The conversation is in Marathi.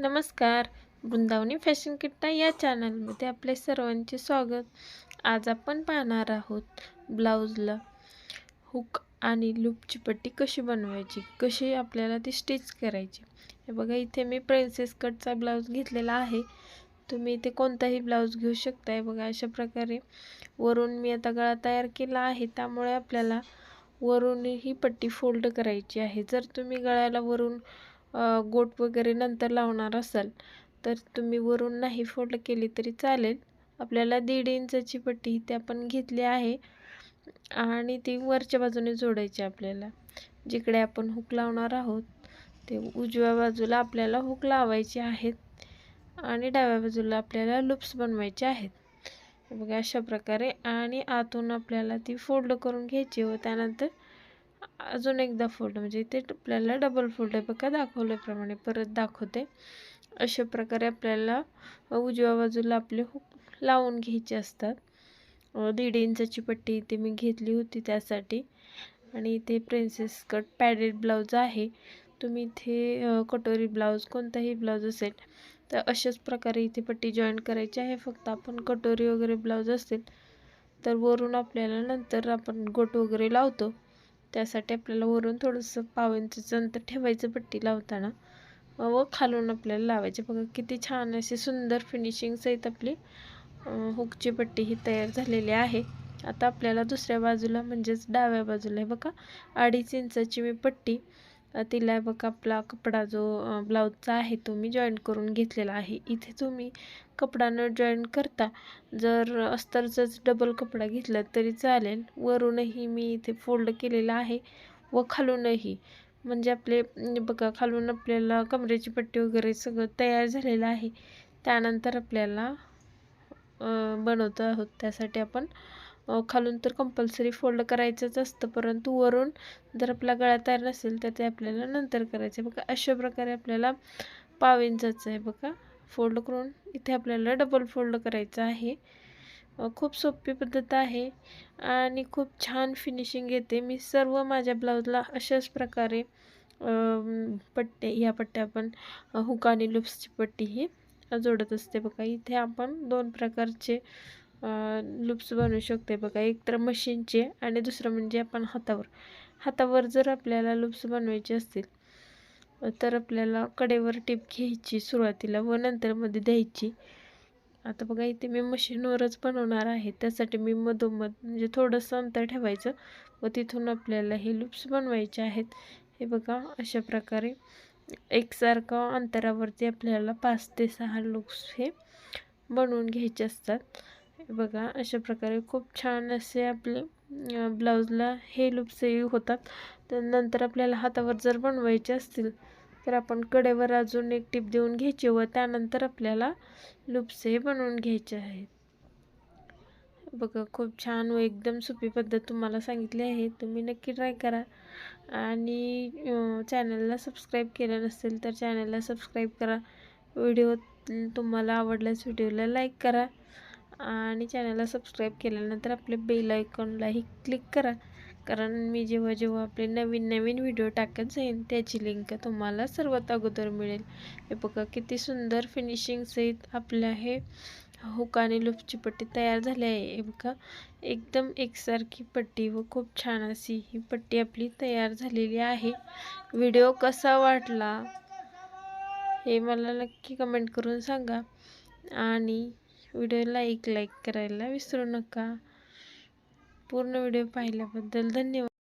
नमस्कार. वृंदावनी फॅशन किट्टा या चॅनलमध्ये आपले सर्वांचे स्वागत. आज आपण पाहणार आहोत ब्लाऊजला हुक आणि लूपची पट्टी कशी बनवायची कशी आपल्याला ती स्टिच करायची. हे बघा इथे मी प्रिन्सेस कटचा ब्लाऊज घेतलेला आहे. तुम्ही इथे कोणताही ब्लाऊज घेऊ शकताय. बघा अशा प्रकारे वरून मी आता गळा तयार केला आहे. त्यामुळे आपल्याला वरून ही पट्टी फोल्ड करायची आहे. जर तुम्ही गळ्याला वरून गोट वगैरे नंतर लावणार असाल तर तुम्ही वरून नाही फोल्ड केली तरी चालेल. आपल्याला दीड इंचाची पट्टी इथे आपण घेतली आहे आणि ती वरच्या बाजूने जोडायची आपल्याला. जिकडे आपण हुक लावणार आहोत ते उजव्या बाजूला आपल्याला हुक लावायचे आहेत आणि डाव्या बाजूला आपल्याला लुप्स बनवायचे आहेत. बघा अशा प्रकारे आणि आतून आपल्याला ती फोल्ड करून घ्यायची व त्यानंतर अजून एकदा फोल्ड म्हणजे इथे आपल्याला डबल फोल्ड आहे. बघा दाखवल्याप्रमाणे परत दाखवते. अशा प्रकारे आपल्याला उजव्या बाजूला आपले हुक लावून घ्यायचे असतात. दीड इंचाची पट्टी इथे मी घेतली होती त्यासाठी. आणि इथे प्रिन्सेस कट पॅडेड ब्लाऊज आहे. तुम्ही इथे कटोरी ब्लाऊज कोणताही ब्लाऊज असेल तर अशाच प्रकारे इथे पट्टी जॉईन करायची आहे. फक्त आपण कटोरी वगैरे ब्लाऊज असेल तर वरून आपल्याला नंतर आपण गोट वगैरे लावतो. त्यासाठी आपल्याला वरून थोडंसं पाव इंचचं अंतर ठेवायचं पट्टी लावताना व खालून आपल्याला लावायचे. बघा किती छान अशी सुंदर फिनिशिंग सहित आपली हुकची पट्टी ही तयार झालेली आहे. आता आपल्याला दुसऱ्या बाजूला म्हणजेच डाव्या बाजूला आहे बघा अडीच इंचाची मी पट्टी तिला बघा आपला कपडा जो ब्लाऊजचा आहे तो मी जॉईन करून घेतलेला आहे. इथे तुम्ही कपडा न जॉईन करता. जर अस्तरचाच डबल कपडा घेतला तरी चालेल. वरूनही मी इथे फोल्ड केलेला आहे व खालूनही. म्हणजे आपले बघा खालून आपल्याला कमरेची पट्टी वगैरे सगळं तयार झालेलं आहे. त्यानंतर आपल्याला बनवतो आहोत. त्यासाठी आपण खालून तर कंपल्सरी फोल्ड करायचंच असतं. परंतु वरून जर आपला गळा तयार नसेल तर ते आपल्याला नंतर करायचं आहे बघा अशा प्रकारे आपल्याला पाव इंचाचं आहे बघा. फोल्ड करून इथे आपल्याला डबल फोल्ड करायचं आहे. खूप सोपी पद्धत आहे आणि खूप छान फिनिशिंग येते. मी सर्व माझ्या ब्लाऊजला अशाच प्रकारे पट्टे ह्या पट्ट्या आपण हुक आणि लुप्सची पट्टी ही जोडत असते बघा. इथे आपण दोन प्रकारचे लुप्स बनवू शकते बघा. एक तर मशीनचे आणि दुसरं म्हणजे आपण हातावर. हातावर जर आपल्याला लुप्स बनवायचे असतील तर आपल्याला कडेवर टीप घ्यायची सुरुवातीला व नंतरमध्ये द्यायची. आता बघा इथे मी मशीनवरच बनवणार आहे. त्यासाठी मी मधोमध म्हणजे थोडंसं अंतर ठेवायचं व तिथून आपल्याला हे लुप्स बनवायचे आहेत. हे बघा अशा प्रकारे एकसारखं अंतरावरती आपल्याला पाच ते सहा लुप्स हे बनवून घ्यायचे असतात. बघा अशा प्रकारे खूप छान असे आपले ब्लाऊजला हे लुप्सही होतात. तर नंतर आपल्याला हातावर जर बनवायचे असतील तर आपण कडेवर अजून एक टीप देऊन घ्यायची व त्यानंतर आपल्याला लुप्स बनवून घ्यायचे आहेत. बघा खूप छान व एकदम सोपी पद्धत तुम्हाला सांगितली आहे. तुम्ही नक्की ट्राय करा. आणि चॅनलला सबस्क्राईब केलं नसेल तर चॅनलला सबस्क्राईब करा. व्हिडिओ तुम्हाला आवडल्यास व्हिडिओला लाईक करा. आणि चॅनलला सबस्क्राईब केल्यानंतर आपल्या बेल आयकॉनलाही क्लिक करा. कारण मी जेव्हा जेव्हा आपले नवीन नवीन व्हिडिओ टाकत जाईन त्याची लिंक तुम्हाला सर्वात अगोदर मिळेल. हे बघा किती सुंदर फिनिशिंग सहित आपल्या हे हुक आणि लुपची पट्टी तयार झाली आहे. हे बघा एकदम एकसारखी पट्टी व खूप छान अशी ही पट्टी आपली तयार झालेली आहे. व्हिडिओ कसा वाटला हे मला नक्की कमेंट करून सांगा. आणि व्हिडिओला एक लाईक करायला विसरू नका. पूर्ण व्हिडिओ पाहिल्याबद्दल धन्यवाद.